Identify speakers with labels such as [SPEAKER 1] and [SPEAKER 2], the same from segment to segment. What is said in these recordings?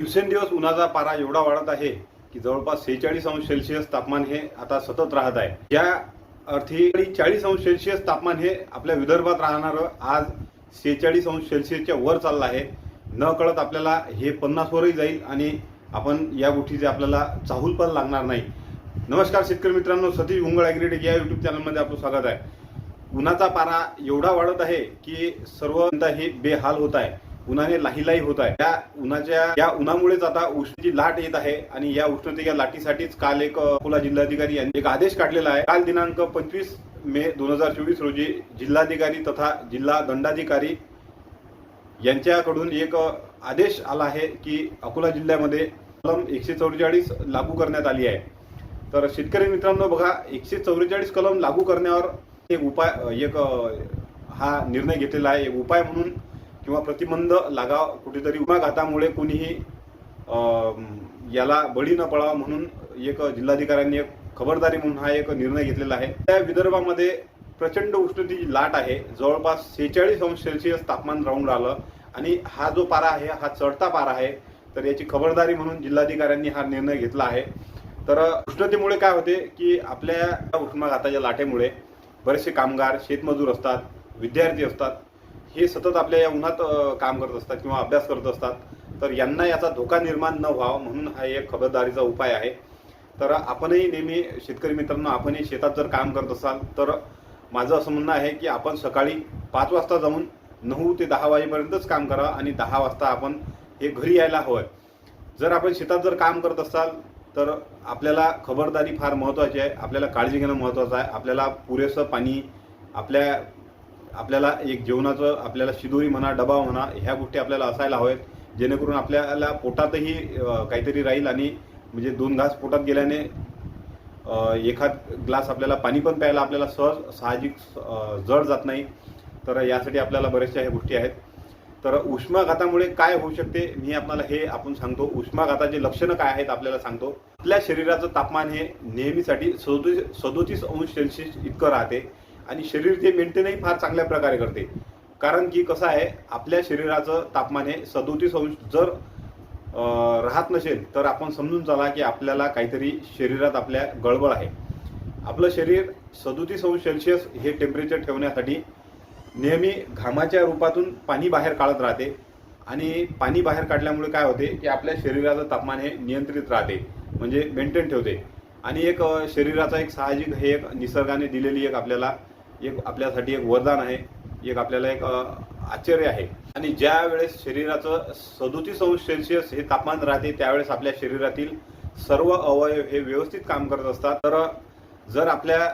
[SPEAKER 1] दिवसेंदिवस उन्हाचा पारा एवढा वाढत आहे की जवळपास सेहेचाळीस अंश सेल्सिअस तापमान हे आता सतत राहत आहे. या अर्थी चाळीस अंश सेल्सिअस तापमान हे आपल्या विदर्भात राहणारं आज सेहेचाळीस अंश सेल्सिअसच्या वर चाललं आहे. न कळत आपल्याला हे पन्नासवरही जाईल आणि आपण या गोष्टीचे आपल्याला चाहूल पण लागणार नाही. नमस्कार शेतकरी मित्रांनो सतीश भुंगळ ॲग्रीटेक या युट्यूब चॅनलमध्ये आपलं स्वागत आहे. उन्हाचा पारा एवढा वाढत आहे की सर्व हे बेहाल होत आहे. उन्हाने लाहीलाही होत आहे. या उन्हाच्या या उन्हामुळेच आता उष्णतेची लाट येत आहे आणि या उष्णतेच्या लाटीसाठीच काल एक अकोला जिल्हाधिकारी यांनी एक आदेश काढलेला आहे. काल दिनांक पंचवीस मे दोन हजार चोवीस रोजी जिल्हाधिकारी तथा जिल्हा दंडाधिकारी यांच्याकडून एक आदेश आला आहे की अकोला जिल्ह्यामध्ये कलम एकशे चौवेचाळीस लागू करण्यात आली आहे. तर शेतकरी मित्रांनो बघा एकशे चौवेचाळीस कलम लागू करण्यावर एक उपाय एक हा निर्णय घेतलेला आहे. एक उपाय म्हणून किंवा प्रतिबंध लागाव कुठेतरी उमाघातामुळे कोणीही याला बळी न पडावा म्हणून एक जिल्हाधिकाऱ्यांनी एक खबरदारी म्हणून हा एक निर्णय घेतलेला आहे. त्या विदर्भामध्ये प्रचंड उष्णतेची लाट आहे. जवळपास सेहेचाळीस अंश सेल्सिअस तापमान राहून राहिलं आणि हा जो पारा आहे हा चढता पारा आहे तर याची खबरदारी म्हणून जिल्हाधिकाऱ्यांनी हा निर्णय घेतला आहे. तर उष्णतेमुळे काय होते की आपल्या उष्माघाताच्या लाटेमुळे बरेचसे कामगार शेतमजूर असतात विद्यार्थी असतात हे सतत आपल्या या उन्हात काम करत असतात किंवा अभ्यास करत असतात तर यांना याचा धोका निर्माण न व्हावा म्हणून हा एक खबरदारीचा उपाय आहे. तर आपणही नेहमी शेतकरी मित्रांनो आपणही शेतात जर काम करत असाल तर माझं असं म्हणणं आहे की आपण सकाळी पाच वाजता जाऊन नऊ ते दहा वाजेपर्यंतच काम करा आणि दहा वाजता आपण हे घरी यायला हवं जर आपण शेतात जर काम करत असाल तर आपल्याला खबरदारी फार महत्त्वाची आहे आपल्याला काळजी घेणं महत्त्वाचं आहे आपल्याला पुरेसं पाणी आपल्या आपल्याला एक जेवणाचं आपल्याला शिदोरी म्हणा डबा म्हणा ह्या गोष्टी आपल्याला असायला हव्यात. जेणेकरून आपल्याला पोटातही काहीतरी राहील आणि म्हणजे दोन घास पोटात गेल्याने एखाद ग्लास आपल्याला पाणी पण प्यायला आपल्याला सहज साहजिक जड जात नाही. तर यासाठी आपल्याला बऱ्याचशा ह्या गोष्टी आहेत. तर उष्माघातामुळे काय होऊ शकते मी आपल्याला हे आपण सांगतो. उष्माघाताचे लक्षणं काय आहेत आपल्याला सांगतो. आपल्या शरीराचं तापमान हे नेहमीसाठी सदोतीस सदोतीस अंश सेल्सिअस इतकं राहते. आणि शरीर ते मेंटेनही फार चांगल्या प्रकारे करते. कारण की कसं आहे आपल्या शरीराचं तापमान हे सदोतीस अंश जर राहत नसेल तर आपण समजून चला की आपल्याला काहीतरी शरीरात आपल्या गडबड आहे. आपलं शरीर सदोतीस अंश सेल्सिअस हे टेम्परेचर ठेवण्यासाठी नेहमी घामाच्या रूपातून पाणी बाहेर काढत राहते. आणि पाणी बाहेर काढल्यामुळे काय होते की आपल्या शरीराचं तापमान हे नियंत्रित राहते म्हणजे मेंटेन ठेवते. आणि एक शरीराचा एक साहजिक हे एक निसर्गाने दिलेली एक आपल्याला एक आपल्यासाठी एक वरदान आहे एक आपल्याला एक आश्चर्य आहे. आणि ज्या वेळेस शरीराचं सदोतीस अंश सेल्सिअस हे तापमान राहते त्यावेळेस आपल्या शरीरातील सर्व अवयव हे व्यवस्थित काम करत असतात. तर जर आपल्या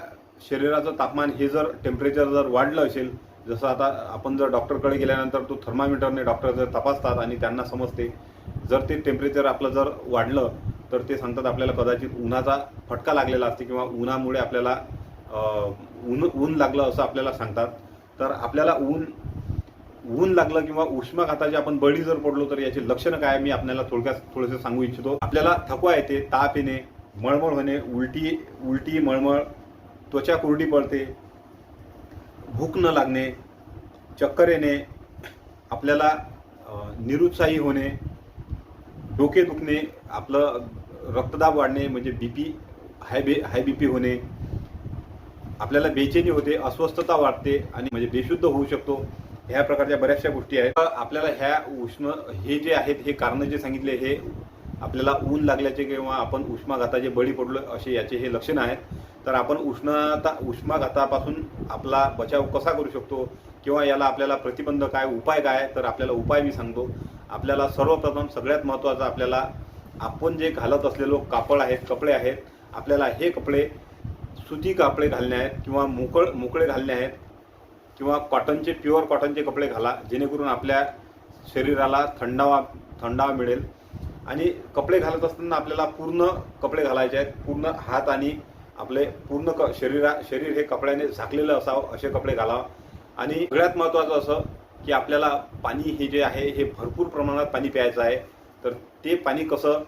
[SPEAKER 1] शरीराचं तापमान हे जर टेम्परेचर जर वाढलं असेल जसं आता आपण जर डॉक्टरकडे गेल्यानंतर तो थर्मामीटरने डॉक्टर जर तपासतात आणि त्यांना समजते जर ते टेम्परेचर आपलं जर वाढलं तर ते सांगतात आपल्याला कदाचित उन्हाचा फटका लागलेला असते किंवा उन्हामुळे आपल्याला ऊन ऊन लागलं असं आपल्याला सांगतात. तर आपल्याला ऊन ऊन लागलं किंवा उष्माघाताची आपण बळी जर पडलो तर याची लक्षणं काय मी आपल्याला थोडक्यात थोडंसं सांगू इच्छितो. आपल्याला थकवा येते ताप येणे मळमळ होणे उलटी उलटी मळमळ त्वचा कोरडी पडते भूक न लागणे चक्कर येणे आपल्याला निरुत्साही होणे डोके दुखणे आपलं रक्तदाब वाढणे म्हणजे बी पी हाय बे हाय बीपी होणे आपल्याला बेचैनी होते अस्वस्थता वाटते आणि म्हणजे बेशुद्ध होऊ शकतो. ह्या प्रकारच्या बऱ्याचशा गोष्टी आहेत. तर आपल्याला ह्या उष्ण हे जे आहेत हे कारण जे सांगितले हे आपल्याला ऊन लागल्याचे किंवा आपण उष्माघाताचे बळी पडलो असे याचे हे लक्षण आहेत. तर आपण उष्णता उष्माघातापासून आपला बचाव कसा करू शकतो किंवा याला आपल्याला प्रतिबंध काय उपाय काय तर आपल्याला उपाय मी सांगतो. आपल्याला सर्वप्रथम सगळ्यात महत्त्वाचं आपल्याला आपण जे घालत असलेलो कापड आहेत कपडे आहेत आपल्याला हे कपडे सुती कपडे घालणे आहेत किंवा मोकळ मोकळे घालणे आहेत किंवा कॉटनचे प्युअर कॉटनचे कपडे घाला जेणेकरून आपल्या शरीराला थंडावा थंडावा मिळेल. आणि कपडे घालत असताना आपल्याला पूर्ण कपडे घालायचे आहेत पूर्ण हात आणि आपले पूर्ण क शरीरा शरीर हे कपड्याने झाकलेलं असावं असे कपडे घालावं. आणि सगळ्यात महत्त्वाचं असं की आपल्याला पाणी हे जे आहे हे भरपूर प्रमाणात पाणी प्यायचं आहे. तर ते पाणी कसं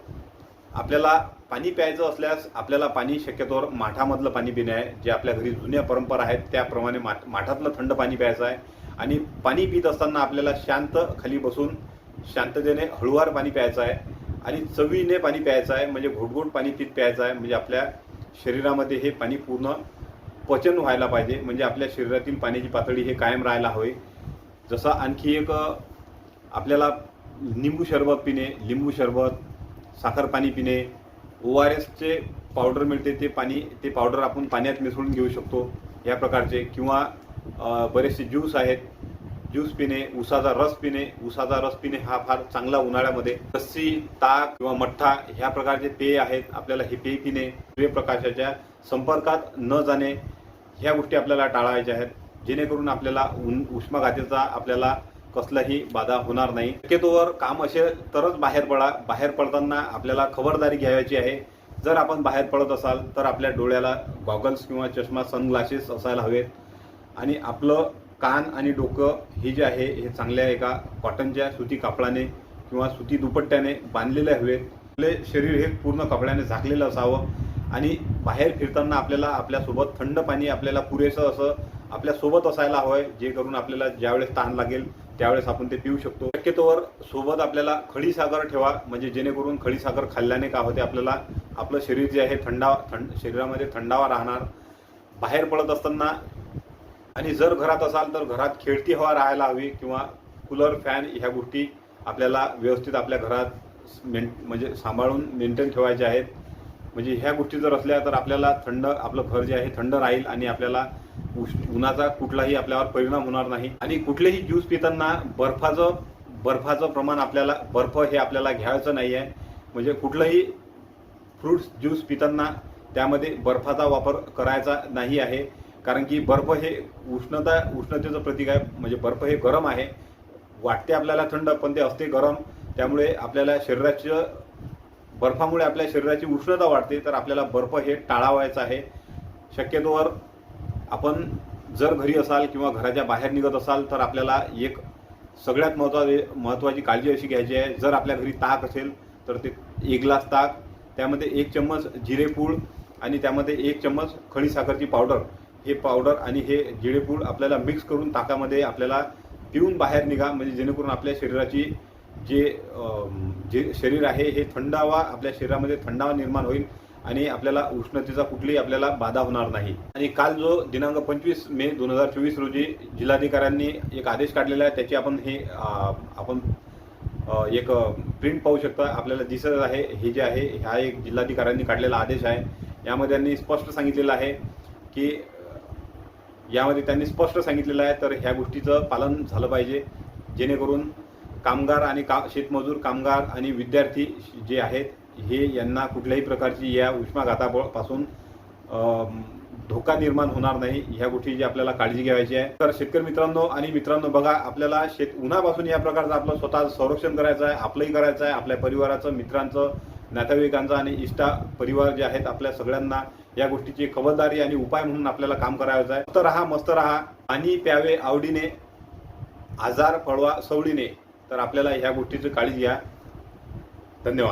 [SPEAKER 1] आपल्याला पाणी प्यायचं असल्यास आपल्याला पाणी शक्यतोवर माठामधलं पाणी पिणे आहे जे आपल्या घरी जुन्या परंपरा आहेत त्याप्रमाणे माठ माठातलं थंड पाणी प्यायचं आहे. आणि पाणी पित असताना आपल्याला शांत खाली बसून शांततेने हळुवार पाणी प्यायचं आहे आणि चवीने पाणी प्यायचं आहे म्हणजे घोटघोट पाणी पित प्यायचं आहे म्हणजे आपल्या शरीरामध्ये हे पाणी पूर्ण पचन व्हायला पाहिजे म्हणजे आपल्या शरीरातील पाण्याची पातळी हे कायम राहायला हवे. जसं आणखी एक आपल्याला निंबू सरबत पिणे लिंबू सरबत साखर पाणी पिणे ओ आर एसचे पावडर मिळते ते पाणी ते पावडर आपण पाण्यात मिसळून घेऊ शकतो या प्रकारचे. किंवा बरेचसे ज्यूस आहेत. ज्यूस पिणे उसाचा रस पिणे उसाचा रस पिणे हा फार चांगला उन्हाळ्यामध्ये. लस्सी ताक किंवा मठ्ठा ह्या प्रकारचे पेय आहेत. आपल्याला हे पेय पिणे सूर्यप्रकाशाच्या संपर्कात न जाणे ह्या गोष्टी आपल्याला टाळायच्या आहेत. जेणेकरून आपल्याला ऊन उष्माघाताचा आपल्याला कसलाही बाधा होणार नाही. शक्यतोवर काम असे तरच बाहेर पडा. बाहेर पडताना आपल्याला खबरदारी घ्यायची आहे. जर आपण बाहेर पडत असाल तर आपल्या डोळ्याला गॉगल्स किंवा चष्मा सनग्लासेस असायला हवेत. आणि आपलं कान आणि डोकं हे जे आहे हे चांगल्या एका कॉटनच्या सुती कापडाने किंवा सुती दुपट्ट्याने बांधलेले हवेत. आपले शरीर हे पूर्ण कपड्याने झाकलेलं असावं. आणि बाहेर फिरताना आपल्याला आपल्यासोबत थंड पाणी आपल्याला पुरेसं असं आपल्यासोबत असायला हवं जे करून आपल्याला ज्यावेळेस ताण लागेल त्यावेळेस आपण ते पिऊ शकतो. शक्यतोवर सोबत आपल्याला खडीसागर ठेवा म्हणजे जेणेकरून खडीसागर खाल्ल्याने काय होते आपल्याला आपलं शरीर जे आहे थंडा थंड शरीरामध्ये थंडावा राहणार. बाहेर पडत असताना आणि जर घरात असाल तर घरात खेळती हवा राहायला हवी किंवा कूलर फॅन ह्या गोष्टी आपल्याला व्यवस्थित आपल्या घरात मेन म्हणजे सांभाळून मेंटेन ठेवायच्या आहेत. म्हणजे ह्या गोष्टी जर असल्या तर आपल्याला थंड आपलं घर जे आहे थंड राहील आणि आपल्याला उन्हाचा कुठलाही आपल्यावर परिणाम होणार नाही. आणि कुठलेही ज्यूस पिताना बर्फाचं बर्फाचं प्रमाण आपल्याला बर्फ हे आपल्याला घ्यायचं नाही आहे म्हणजे कुठलंही फ्रूट्स ज्यूस पिताना त्यामध्ये बर्फाचा वापर करायचा नाही आहे. कारण की बर्फ हे उष्णता उष्णतेचं प्रतीक आहे. म्हणजे बर्फ हे गरम आहे. वाटते आपल्याला थंड पण ते असते गरम. त्यामुळे आपल्याला शरीराचं बर्फामुळे आपल्या शरीराची उष्णता वाढते. तर आपल्याला बर्फ हे टाळावायचं आहे. शक्यतोवर आपण जर घरी असाल किंवा घराच्या बाहेर निघत असाल तर आपल्याला एक सगळ्यात महत्त्वा महत्त्वाची काळजी अशी घ्यायची आहे. जर आपल्या घरी ताक असेल तर ते एक ग्लास ताक त्यामध्ये एक चम्मच जिरेपूड आणि त्यामध्ये एक चम्मच खडीसाखरची पावडर. हे पावडर आणि हे जिरेपूड आपल्याला मिक्स करून ताकामध्ये आपल्याला पिऊन बाहेर निघा. म्हणजे जेणेकरून आपल्या शरीराची जे जे शरीर आहे हे थंडावा आपल्या शरीरामध्ये थंडावा निर्माण होईल. आणि आपल्याला उष्णतेचा कुठलीही आपल्याला बाधा होणार नाही. आणि काल जो दिनांक पंचवीस मे दोन हजार चोवीस रोजी जिल्हाधिकाऱ्यांनी एक आदेश काढलेला आहे त्याची आपण हे आपण एक प्रिंट पाहू शकता. आपल्याला दिसत आहे हे जे आहे हा एक जिल्हाधिकाऱ्यांनी काढलेला आदेश आहे. यामध्ये त्यांनी स्पष्ट सांगितलेलं आहे की यामध्ये त्यांनी स्पष्ट सांगितलेलं आहे तर ह्या गोष्टीचं पालन झालं पाहिजे. जेणेकरून कामगार आणि का शेतमजूर कामगार आणि विद्यार्थी जे आहेत हे यांना कुठल्याही प्रकारची या उष्माघातापासून धोका निर्माण होणार नाही. ह्या गोष्टीची आपल्याला काळजी घ्यायची आहे. तर शेतकरी मित्रांनो आणि मित्रांनो बघा आपल्याला शेत उन्हापासून या प्रकारचं आपलं स्वतः संरक्षण करायचं आहे आपलंही करायचं आहे आपल्या परिवाराचं मित्रांचं नातेवाईकांचं आणि इष्टा परिवार जे आहेत आपल्या सगळ्यांना या गोष्टीची खबरदारी आणि उपाय म्हणून आपल्याला काम करायचं आहे. मस्त राहा मस्त राहा. पाणी प्यावे आवडीने. आजार पळवा सवडीने. तर आपल्याला ह्या गोष्टीची काळजी घ्या. धन्यवाद.